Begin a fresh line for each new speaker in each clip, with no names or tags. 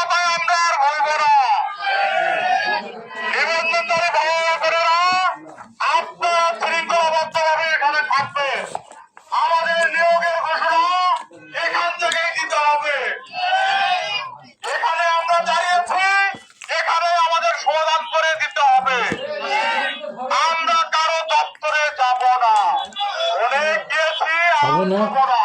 কথায় আমরা আর বলব না। নিবন্ধনকারী ভাই বোনেরা আপনারা শৃঙ্খলাবদ্ধভাবে এখানে থাকবেন আমাদের নিয়োগের ঘোষণা এখান থেকেই দিতে হবে। এখানে আমরা দাঁড়িয়েছি এখানে আমাদের সমাধান করে দিতে হবে। আমরা কারও দপ্তরে যাব অনেক
না।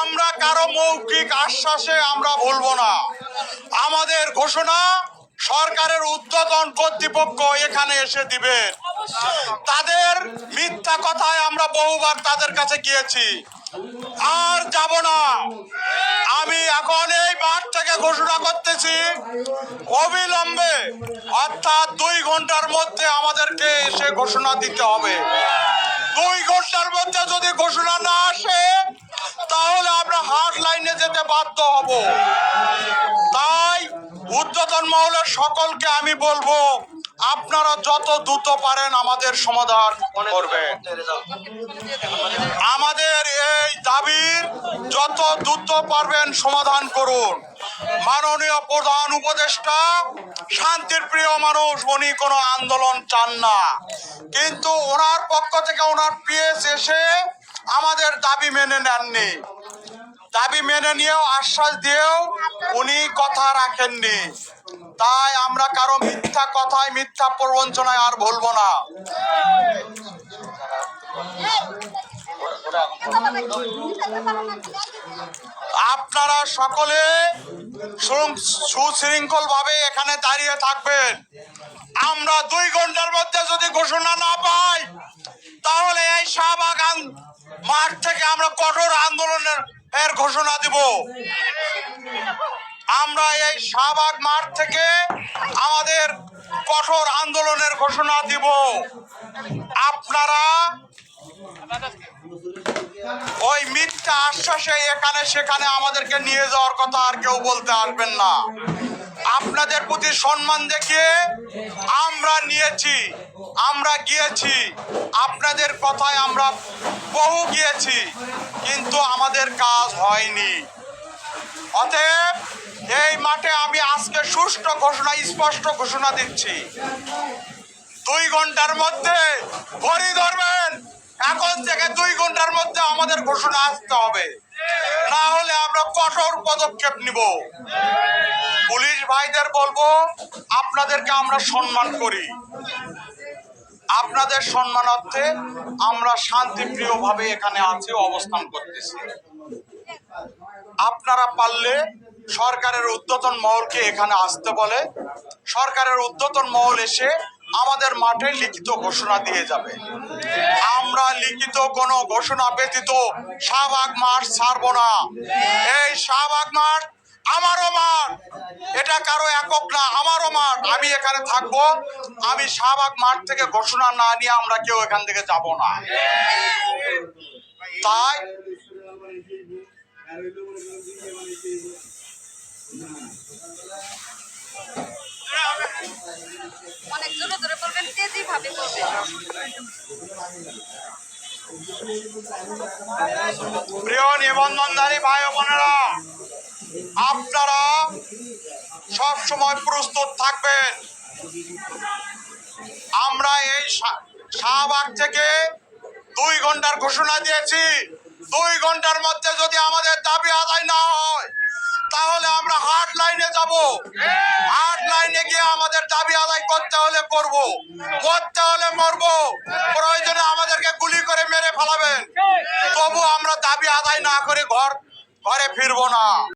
আমরা কারও মৌখিক আশ্বাসে আমরা বলব না। আমাদের ঘোষণা সরকারের উদ্বোধন কর্তৃপক্ষ এখানে এসে দিবে তাদের মিথ্যা কথায় আমরা বহুবার তাদের কাছে গিয়েছি। আর যাব না। আমি এখন এই মাঠ থেকে ঘোষণা করতেছি। অবিলম্বে, অর্থাৎ দুই ঘণ্টার মধ্যে আমাদেরকে এসে ঘোষণা দিতে হবে। দুই ঘণ্টার মধ্যে যদি ঘোষণা না আসে, তাহলে আমরা হার্ড লাইনে যেতে বাধ্য হব। তাই উদ্যতন মহলের সকলকে আমি বলব, আপনারা যত দ্রুত পারেন আমাদের সমাধান করবেন। আমাদের এই দাবির যত দ্রুত পারবেন সমাধান করুন। মাননীয় প্রধান উপদেষ্টা, শান্তির প্রিয় মানুষ, উনি কোনো আন্দোলন চান না। কিন্তু ওনার পক্ষ থেকে, ওনার পিএস এসে আমাদের দাবি মেনে নেননি। দাবি মেনে নিয়েও, আশ্বাস দিয়েও উনি কথা রাখেননি। তাই আমরা কারও মিথ্যা কথায়, মিথ্যা প্রবঞ্চনায় আর বলব না। আপনারা সকলে সুশৃঙ্খল ভাবে এখানে দাঁড়িয়ে থাকবেন। আমরা দুই ঘণ্টার মধ্যে যদি ঘোষণা না পাই, তাহলে এই শাহবাগান মাঠ থেকে আমরা কঠোর আন্দোলনের এর ঘোষণা দিব। আমরা এই শাহবাগ মাঠ থেকে আমাদের কঠোর আন্দোলনের ঘোষণা দিব। আপনারা ওই মিথ্যা আশ্বাসে এখানে সেখানে আমাদেরকে নিয়ে যাওয়ার কথা আর কেউ বলতে আসবেন না। আপনাদের প্রতি সম্মান দেখিয়ে আমরা নিয়েছি, আমরা গিয়েছি। আপনাদের কথায় আমরা বহু গিয়েছি, কিন্তু আমাদের কাজ হয়নি। অতএব এই মাঠে আমি আজকে সুষ্ঠু ঘোষণা, স্পষ্ট ঘোষণা দিচ্ছি। দুই ঘণ্টার মধ্যে ঘড়ি ধরবেন। এখন থেকে দুই ঘণ্টার মধ্যে আমাদের ঘোষণা আসতে হবে। না হলে আমরা কঠোর পদক্ষেপ নিব। পুলিশ ভাইদের বলব, আপনাদেরকে আমরা সম্মান করি। আপনাদের সম্মানার্থে আমরা শান্তিপ্রিয় ভাবে এখানে আছি, অবস্থান করতেছি। আপনারা পারলে সরকারের উদ্যতন মহলকে এখানে আসতে বলে, সরকারের উদ্যতন মহল এসে আমাদের মাঠে লিখিত ঘোষণা দিয়ে যাবে। আমরা লিখিত কোনো ঘোষণা ব্যতীত শাহবাগ মাঠ ছাড়বো না। এই শাহবাগ মাঠ আমারও মাঠ। এটা কারও একক না, আমারও মাঠ। আমি এখানে থাকব। আমি শাহবাগ মাঠ থেকে ঘোষণা না নিয়ে আমরা কেউ এখান থেকে যাব না। তাই
অনেক বলবেন
প্রিয় নিবন্ধনধারী ভাই বোনেরা, আপনারা সব সময় প্রস্তুত থাকবেন। আমরা এই শাহবাগ থেকে দুই ঘণ্টার ঘোষণা দিয়েছি। দুই ঘণ্টার মধ্যে যদি আমাদের দাবি আদায় না হয় তাহলে আমরা হার্ড লাইনে যাব। হার্ড লাইনে গিয়ে আমাদের দাবি আদায় করতে হলে করব। করতে হলে মরবো। প্রয়োজনে আমাদেরকে গুলি করে মেরে ফেলাবেন। তবু আমরা দাবি আদায় না করে ঘর, ঘরে ফিরবো না।